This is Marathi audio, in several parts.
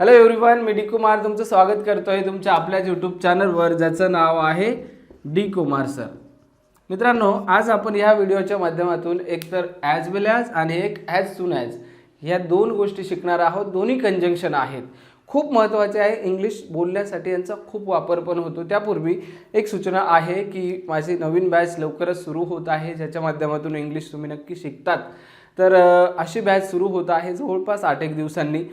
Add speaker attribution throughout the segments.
Speaker 1: हॅलो एव्हरीवन मी डी कुमार तुमचं स्वागत करतो आहे तुमच्या आपल्याच यूट्यूब चॅनलवर ज्याचं नाव आहे डी कुमार सर. मित्रांनो आज आपण या व्हिडिओच्या माध्यमातून एक तर ॲज वेल ॲज आणि एक ॲज सून ॲज ह्या दोन गोष्टी शिकणार आहोत. दोन्ही कंजंक्शन आहेत. खूप महत्त्वाचे आहे इंग्लिश बोलण्यासाठी यांचा खूप वापर पण होतो. त्यापूर्वी एक सूचना आहे की माझी नवीन बॅच लवकरच सुरू होत आहे ज्याच्या माध्यमातून इंग्लिश तुम्ही नक्की शिकतात. तर अशी बॅच सुरू होत आहे जवळपास आठ एक दिवसांनी.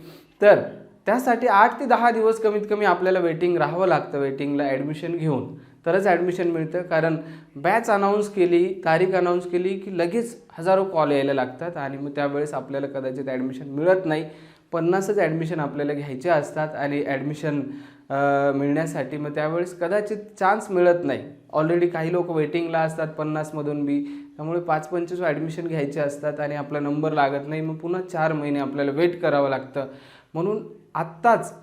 Speaker 1: तर त्यासाठी आठ ते दहा दिवस कमीत कमी आपल्याला वेटिंग राहावं लागतं वेटिंगला ॲडमिशन घेऊन. तरच ॲडमिशन मिळतं. कारण बॅच अनाऊन्स केली तारीख अनाऊन्स केली की लगेच हजारो कॉल यायला लागतात आणि मग त्यावेळेस आपल्याला कदाचित ॲडमिशन मिळत नाही. पन्नासच ॲडमिशन आपल्याला घ्यायचे असतात आणि ॲडमिशन मिळण्यासाठी मग त्यावेळेस कदाचित चान्स मिळत नाही. ऑलरेडी काही लोक वेटिंगला असतात पन्नासमधून बी. त्यामुळे पाच पंचवीस ॲडमिशन घ्यायचे असतात आणि आपला नंबर लागत नाही. मग पुन्हा चार महिने आपल्याला वेट करावं लागतं. म्हणून आत्ताच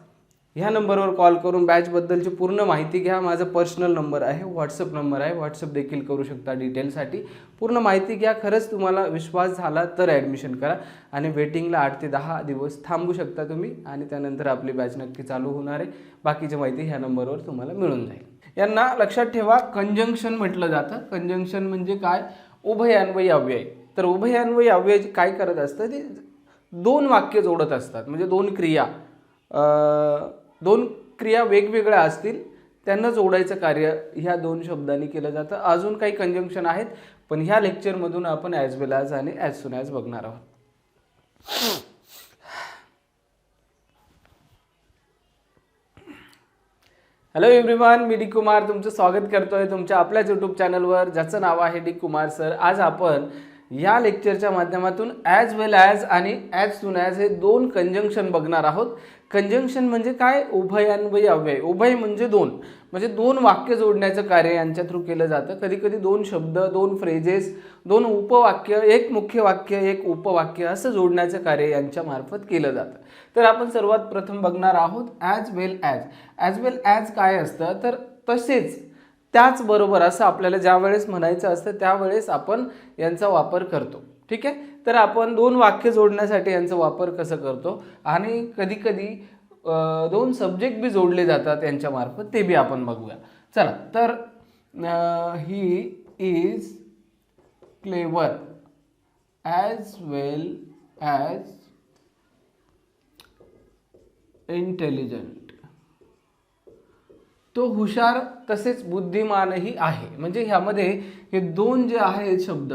Speaker 1: ह्या नंबरवर कॉल करून बॅचबद्दलची पूर्ण माहिती घ्या. माझा पर्सनल नंबर आहे व्हॉट्सअप नंबर आहे. व्हॉट्सअप देखील करू शकता डिटेलसाठी. पूर्ण माहिती घ्या. खरंच तुम्हाला विश्वास झाला तर ॲडमिशन करा आणि वेटिंगला आठ ते दहा दिवस थांबू शकता तुम्ही आणि त्यानंतर आपली बॅच नक्की चालू होणार आहे. बाकीची माहिती ह्या नंबरवर तुम्हाला मिळून जाईल. यांना लक्षात ठेवा कंजंक्शन म्हटलं जातं. कंजंक्शन म्हणजे काय? उभयान्वयी अव्यय. तर उभयान्वयी अव्यय काय करत असतं ते दोन वाक्य जोडत असतात. म्हणजे दोन क्रिया. दोन क्रिया वेगवेगळ्या असतील त्यांना जोडायचं कार्य ह्या दोन शब्दांनी केलं जातं. अजून काही कंजंक्शन आहेत पण ह्या लेक्चरमधून आपण ॲज वेल ॲज आणि ॲज सुन ॲज बघणार आहोत. हॅलो एव्हरीवन मी डी कुमार. तुमचं स्वागत करतोय तुमच्या आपल्याच यूट्यूब चॅनलवर ज्याचं नाव आहे डी कुमार सर. आज आपण या लेक्चरच्या माध्यमातून ॲज वेल ॲज आणि ॲज सुन ॲज हे दोन कंजंक्शन बघणार आहोत. कंजंक्शन म्हणजे काय? उभयान्वयी अव्यय. उभय म्हणजे दोन. म्हणजे दोन वाक्य जोडण्याचं कार्य यांच्या थ्रू केलं जातं. कधी कधी दोन शब्द दोन फ्रेजेस दोन उपवाक्य एक मुख्य वाक्य एक उपवाक्य असं जोडण्याचं कार्य यांच्या मार्फत केलं जातं. तर आपण सर्वात प्रथम बघणार आहोत as well as as well as काय असतं? तर तसेच त्याचबरोबर असं आपल्याला ज्या वेळेस म्हणायचं असतं त्यावेळेस आपण यांचा वापर करतो. ठीक आहे? तर आपण दोन वाक्य जोडण्यासाठी यांचा वापर कसं करतो? आणि कधीकधी दोन सब्जेक्ट बी जोडले जातात यांच्यामार्फत ते बी आपण बघूया. चला तर he is clever as well as intelligent तो हुशार तसेच बुद्धिमानही आहे. म्हणजे ह्यामध्ये हे दोन जे आहेत शब्द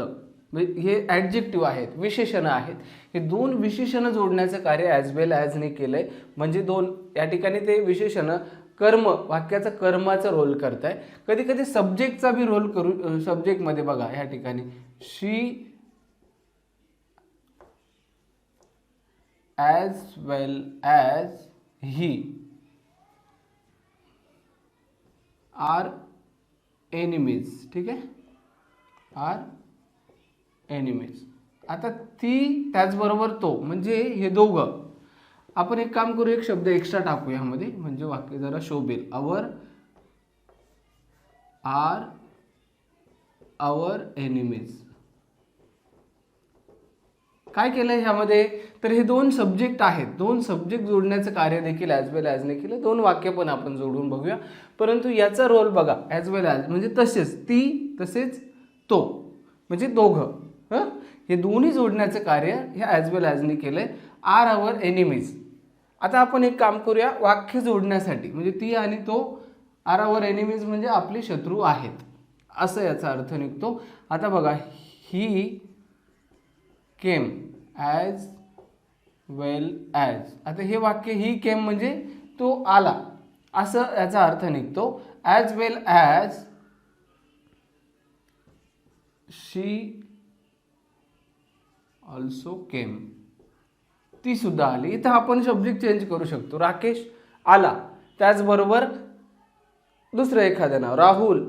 Speaker 1: म्हणजे हे ॲडजेक्टिव्ह आहेत विशेषणं आहेत. हे दोन विशेषणं जोडण्याचं कार्य ॲज वेल ॲजने केलं आहे म्हणजे दोन या ठिकाणी ते विशेषणं कर्म वाक्याचा कर्माचा रोल करत आहे कधी कधी सब्जेक्टचा बी रोल करू सब्जेक्टमध्ये बघा ह्या ठिकाणी. She as well as he are enemies ठीक आहे? आर एनिमीज आता ती त्याचबरोबर तो म्हणजे हे दोघं. आपण एक काम करू एक शब्द एक्स्ट्रा टाकू यामध्ये म्हणजे वाक्य जरा शोभेल अवर आर आवर एनिमीज काय केलं ह्यामध्ये? तर हे दोन सब्जेक्ट आहेत. दोन सब्जेक्ट जोडण्याचं कार्य देखील ॲज वेल ॲजने केलं. दोन वाक्य पण आपण जोडून बघूया. परंतु याचा रोल बघा. ॲज वेल ॲज म्हणजे तसेच ती तसेच तो. म्हणजे दोघं. हं? हे दोन्ही जोडण्याचं कार्य हे ॲज वेल ॲजने केलं आहे आर अवर एनिमीज आता आपण एक काम करूया वाक्य जोडण्यासाठी. म्हणजे ती आणि तो आर आवर एनिमीज म्हणजे आपले शत्रू आहेत. असं याचा अर्थ निघतो. आता बघा ही केम ॲज वेल ॲज आता हे वाक्य ही केम म्हणजे तो आला. असं याचा अर्थ निघतो. As well as she also came ती सुद्धा आली. इथं आपण सब्जेक्ट चेंज करू शकतो. राकेश आला. त्याचबरोबर दुसरं एखादं नाव राहुल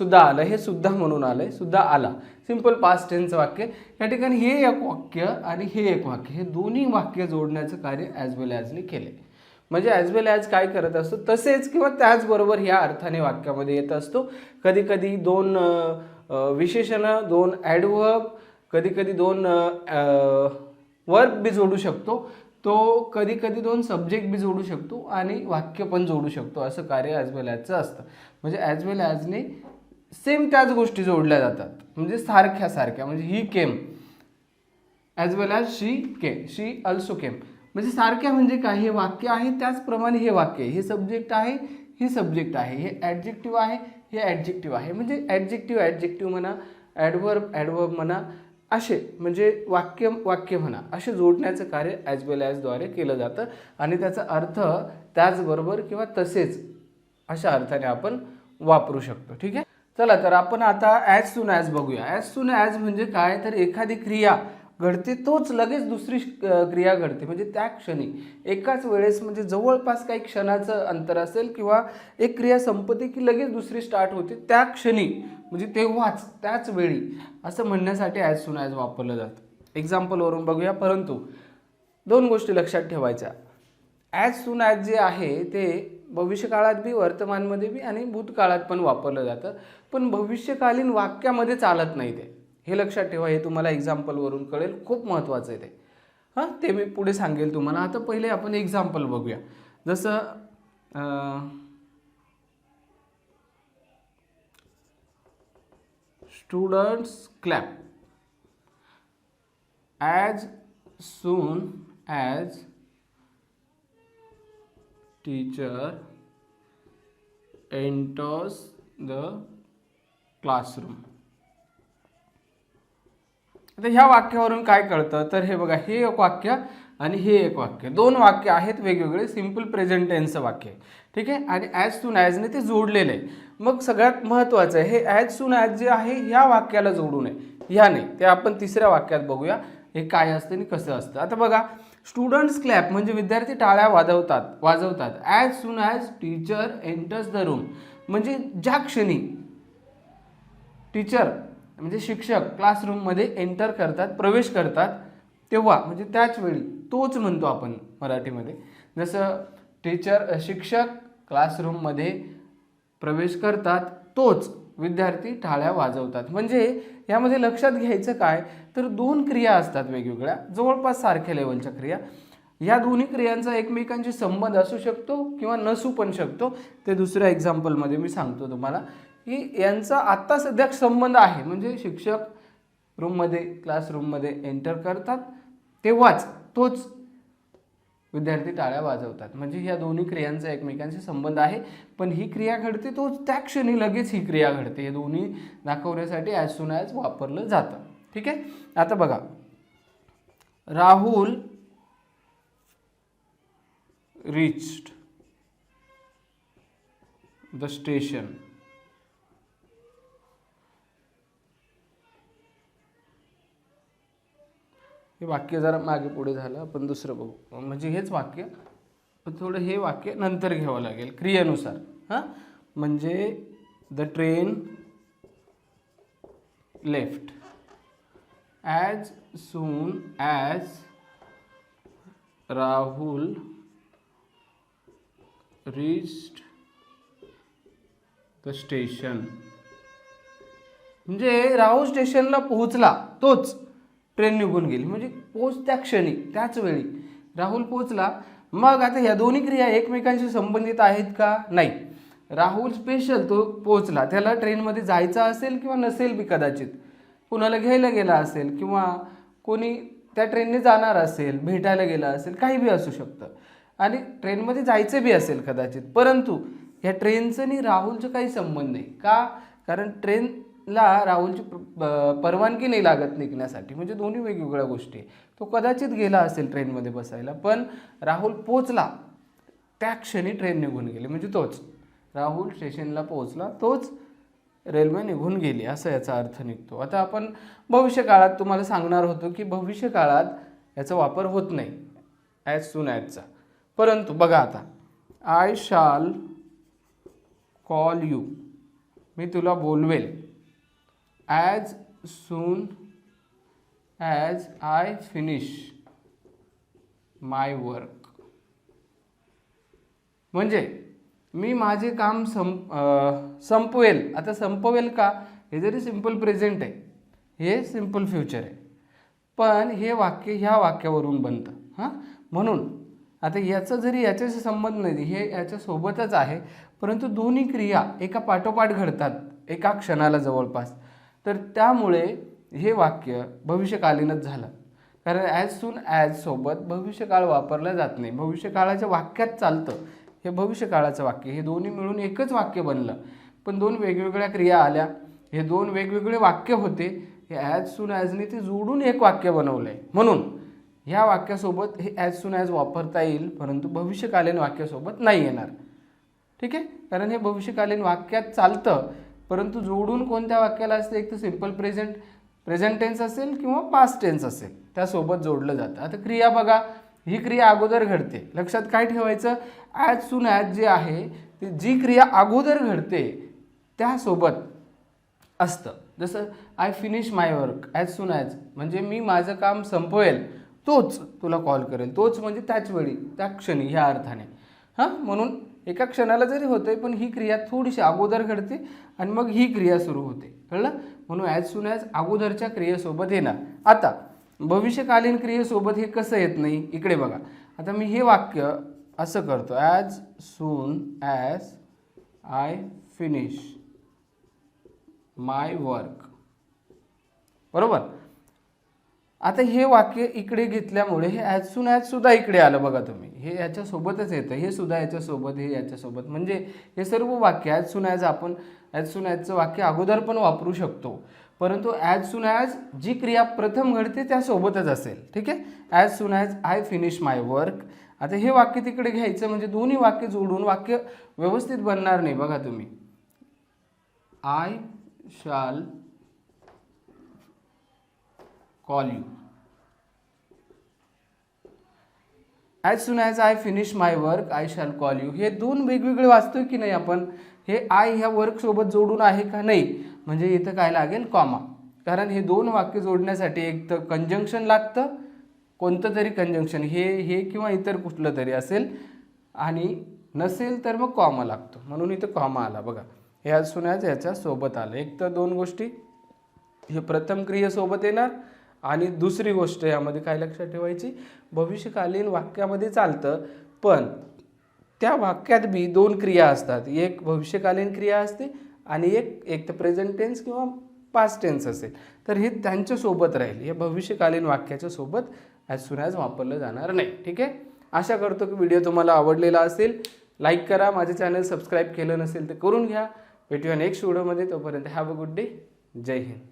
Speaker 1: सुद्धा आलं. हे सुद्धा म्हणून आलंय सुद्धा आला. सिंपल पास्ट टेनचं वाक्य. या ठिकाणी हे एक वाक्य आणि हे एक वाक्य. हे दोन्ही वाक्य जोडण्याचं कार्य ॲज वेल ॲजने केले म्हणजे ॲज वेल ॲज काय करत असतो? तसेच किंवा त्याचबरोबर ह्या अर्थाने वाक्यामध्ये येत असतो. कधी कधी दोन विशेषणं दोन ॲडवर्ब कधीकधी दोन वर्ब बी जोडू शकतो. तो कधी कधी दोन सब्जेक्ट बी जोडू शकतो आणि वाक्य पण जोडू शकतो. असं कार्य ॲज वेल ॲजचं असतं. म्हणजे ॲज वेल ॲजने सेम त्याच गोष्टी जोडल्या जातात. म्हणजे सारख्या सारख्या. म्हणजे he came as well as she K she also came म्हणजे सारख्या म्हणजे काय? हे वाक्य आहे त्याचप्रमाणे हे वाक्य हे सब्जेक्ट आहे ही सब्जेक्ट आहे. हे ॲडजेक्टिव्ह आहे हे ॲडजेक्टिव्ह आहे. म्हणजे ॲडजेक्टिव्ह ॲडजेक्टिव्ह म्हणा ॲडवर्ब ॲडवर्ब म्हणा असे म्हणजे वाक्य वाक्य म्हणा असे जोडण्याचं कार्य ॲज वेल ॲजद्वारे केलं जातं. आणि त्याचा अर्थ त्याचबरोबर किंवा तसेच अशा अर्थाने आपण वापरू शकतो. ठीक आहे? चला तर आपण आता ॲज सून ॲज बघूया. ॲज सून ॲज म्हणजे काय? तर एखादी क्रिया घडते तोच लगेच दुसरी क्रिया घडते. म्हणजे त्या क्षणी एकाच वेळेस म्हणजे जवळपास काही क्षणाचं अंतर असेल किंवा एक क्रिया संपते की लगेच दुसरी स्टार्ट होते त्या क्षणी म्हणजे तेव्हाच त्याच वेळी असं म्हणण्यासाठी ॲज सुन ॲज वापरलं जातं. एक्झाम्पलवरून बघूया. परंतु दोन गोष्टी लक्षात ठेवायच्या. ॲज सुन ॲज जे आहे ते भविष्यकाळात बी वर्तमानमध्ये बी आणि भूतकाळात पण वापरलं जातं. पण भविष्यकालीन वाक्यामध्ये चालत नाही ते. हे लक्षात ठेवा हे तुम्हाला एक्झाम्पलवरून कळेल खूप महत्त्वाचं आहे ते. हां ते मी पुढे सांगेल तुम्हाला. आता पहिले आपण एक्झाम्पल बघूया. जसं students clap as soon as teacher enters the classroom तर ह्या वाक्यावरून काय कळतं? तर हे बघा हे एक वाक्य आणि हे एक वाक्य. दोन वाक्य आहेत वेगवेगळे सिंपल प्रेझेंट टेन्सचं वाक्य. ठीक आहे? आणि ॲज सून ॲजने ते जोडलेलं. आहे मग सगळ्यात महत्त्वाचं आहे हे ॲज सून ॲज जे आहे ह्या वाक्याला जोडू नये. ह्याने ते आपण तिसऱ्या वाक्यात बघूया. हे काय असतं आणि कसं असतं? आता बघा स्टुडंट्स क्लॅप म्हणजे विद्यार्थी टाळ्या वाजवतात वाजवतात. As soon as teacher enters the room म्हणजे ज्या क्षणी टीचर म्हणजे शिक्षक क्लासरूममध्ये एंटर करतात प्रवेश करतात तेव्हा म्हणजे त्याच वेळी तोच म्हणतो आपण मराठीमध्ये. जसं टीचर शिक्षक क्लासरूममध्ये प्रवेश करतात तोच विद्यार्थी टाळ्या वाजवतात. म्हणजे यामध्ये लक्षात घ्यायचं काय? तर दोन क्रिया असतात वेगवेगळ्या. जवळपास सारख्या लेवलच्या क्रिया. या दोन्ही क्रियांचा एकमेकांशी संबंध असू शकतो किंवा नसू पण शकतो. ते दुसऱ्या एक्झाम्पलमध्ये मी सांगतो तुम्हाला. की यांचा आत्ता सध्या संबंध आहे. म्हणजे शिक्षक रूममध्ये क्लासरूममध्ये एंटर करतात तेव्हाच तोच विद्यार्थी टाळ्या वाजवतात. म्हणजे ह्या दोन्ही क्रियांचा एकमेकांशी संबंध आहे. पण ही क्रिया घडते तोच त्या क्षणी लगेच ही क्रिया घडते. हे दोन्ही दाखवण्यासाठी ॲज सुन ॲज वापरलं जातं. ठीक आहे? आता बघा. राहुल रिच्ड द स्टेशन हे वाक्य जरा मागे पुढे झालं आपण दुसरं बघू. म्हणजे हेच वाक्य पण थोडं हे वाक्य नंतर घ्यावं लागेल क्रियेनुसार. हां? म्हणजे the train left as soon as Rahul reached the station म्हणजे राहुल स्टेशनला पोहोचला तोच. ट्रेन निघून गेली. म्हणजे पोच त्या क्षणी त्याच वेळी राहुल पोचला मग आता ह्या दोन्ही क्रिया एकमेकांशी संबंधित आहेत का? नाही. राहुल स्पेशल तो पोचला त्याला ट्रेनमध्ये जायचा असेल किंवा नसेल बी कदाचित. कुणाला घ्यायला गेला असेल किंवा कोणी त्या ट्रेनने जाणार असेल भेटायला गेला असेल काही बी असू शकतं. आणि ट्रेनमध्ये जायचं बी असेल कदाचित. परंतु ह्या ट्रेनचं आणि राहुलचं काही संबंध नाही. का? कारण ट्रेन ला राहुलची परवानगी नाही लागत निघण्यासाठी. म्हणजे दोन्ही वेगवेगळ्या गोष्टी तो कदाचित गेला असेल ट्रेनमध्ये बसायला पण राहुल पोचला त्या क्षणी ट्रेन निघून गेली. म्हणजे तोच. राहुल स्टेशनला पोहोचला तोच रेल्वे निघून गेली. असं याचा अर्थ निघतो. आता आपण भविष्यकाळात तुम्हाला सांगणार होतो की भविष्यकाळात याचा वापर होत नाही. ॲज सून ॲजचा परंतु बघा आता. आय शाल कॉल यू मी तुला बोलवेल. As soon as I finish my work म्हणजे मी माझे काम संप संपवेल. आता संपवेल का? हे जरी सिंपल प्रेझेंट आहे. हे सिंपल फ्युचर आहे. पण हे वाक्य ह्या वाक्यावरून बनतं. हां? म्हणून आता याचा जरी याच्याशी संबंध नाही हे याच्यासोबतच आहे. परंतु दोन्ही क्रिया एका पाठोपाठ घडतात. एका क्षणाला जवळपास. तर त्यामुळे हे वाक्य भविष्यकालीनच झालं. कारण ॲज सून ॲज सोबत भविष्यकाळ वापरला जात नाही. भविष्यकाळाच्या वाक्यात चालतं. हे भविष्यकाळाचं वाक्य. हे दोन्ही मिळून एकच वाक्य बनलं. पण दोन वेगवेगळ्या क्रिया आल्या. हे दोन वेगवेगळे वाक्य होते. हे ॲज सून ॲजने ते जोडून एक वाक्य बनवलं आहे म्हणून ह्या वाक्यासोबत हे ॲज सून ॲज वापरता येईल परंतु भविष्यकालीन वाक्यासोबत नाही येणार. ठीक आहे? कारण हे भविष्यकालीन वाक्यात चालतं. परंतु जोडून कोणत्या वाक्याला असते? एक तर सिंपल प्रेझेंट प्रेझेंट टेन्स असेल किंवा पास्ट टेन्स असेल. त्यासोबत जोडलं जातं. आता क्रिया बघा. ही क्रिया अगोदर घडते. लक्षात काय ठेवायचं? ॲज सून ॲज जे आहे ते जी क्रिया अगोदर घडते त्यासोबत असतं. जसं I finish my work as soon as म्हणजे मी माझं काम संपवेल. तोच तुला कॉल करेल. तोच म्हणजे त्याच वेळी त्या क्षणी ह्या अर्थाने. हां? म्हणून एका क्षणाला जरी होते पण ही क्रिया थोडीशी अगोदर घडते आणि मग ही क्रिया सुरू होते. कळलं? म्हणून ॲज सून ॲज अगोदरच्या क्रियेसोबत येणार आता भविष्यकालीन क्रियेसोबत हे कसं येत नाही? इकडे बघा. आता मी हे वाक्य असं करतो. As soon as I finish my work बरोबर? आता हे वाक्य इकडे घेतल्यामुळे हे ॲज सून ॲज सुद्धा इकडे आलं बघा तुम्ही. हे याच्यासोबतच येतं. हे सुद्धा याच्यासोबत हे याच्यासोबत. म्हणजे हे सर्व वाक्य ॲज सून ॲज आपण ॲज सून ॲजचं वाक्य अगोदर पण वापरू शकतो. परंतु ॲज सून ॲज जी क्रिया प्रथम घडते त्यासोबतच असेल. ठीक आहे? As soon as I finish my work आता हे वाक्य तिकडे घ्यायचं म्हणजे दोन्ही वाक्य जोडून वाक्य व्यवस्थित बनणार नाही बघा तुम्ही. I shall call you as soon as I finish my work I shall call you हे दोन वेगवेगळे वाचतोय की नाही आपण? हे आय ह्या वर्कसोबत जोडून आहे का नाही? म्हणजे इथं काय लागेल? कॉमा कारण हे दोन वाक्य जोडण्यासाठी एक तर कंजंक्शन लागतं कोणतं तरी कंजंक्शन हे हे किंवा इतर कुठलं तरी असेल. आणि नसेल तर मग कॉमा लागतो. म्हणून इथं कॉमा आला बघा. हे आज सुन्याच याच्या सोबत आलं. एक तर दोन गोष्टी. हे प्रथम क्रियेसोबत येणार. आणि दुसरी गोष्ट यामध्ये काय लक्षात ठेवायची? भविष्यकालीन वाक्यामध्ये चालतं पण त्या वाक्यात बी दोन क्रिया असतात. एक भविष्यकालीन क्रिया असते आणि एक एक तर प्रेझेंट टेन्स किंवा पास्ट टेन्स असेल. तर हे त्यांच्यासोबत राहील. हे भविष्यकालीन वाक्याच्या सोबत ॲज सुन ॲज वापरलं जाणार नाही. ठीक आहे? आशा करतो की व्हिडिओ तुम्हाला आवडलेला असेल. लाईक करा. माझे चॅनल सबस्क्राईब केलं नसेल तर करून घ्या. भेटूया नेक्स्ट व्हिडिओमध्ये तोपर्यंत have a good day Jai Hind.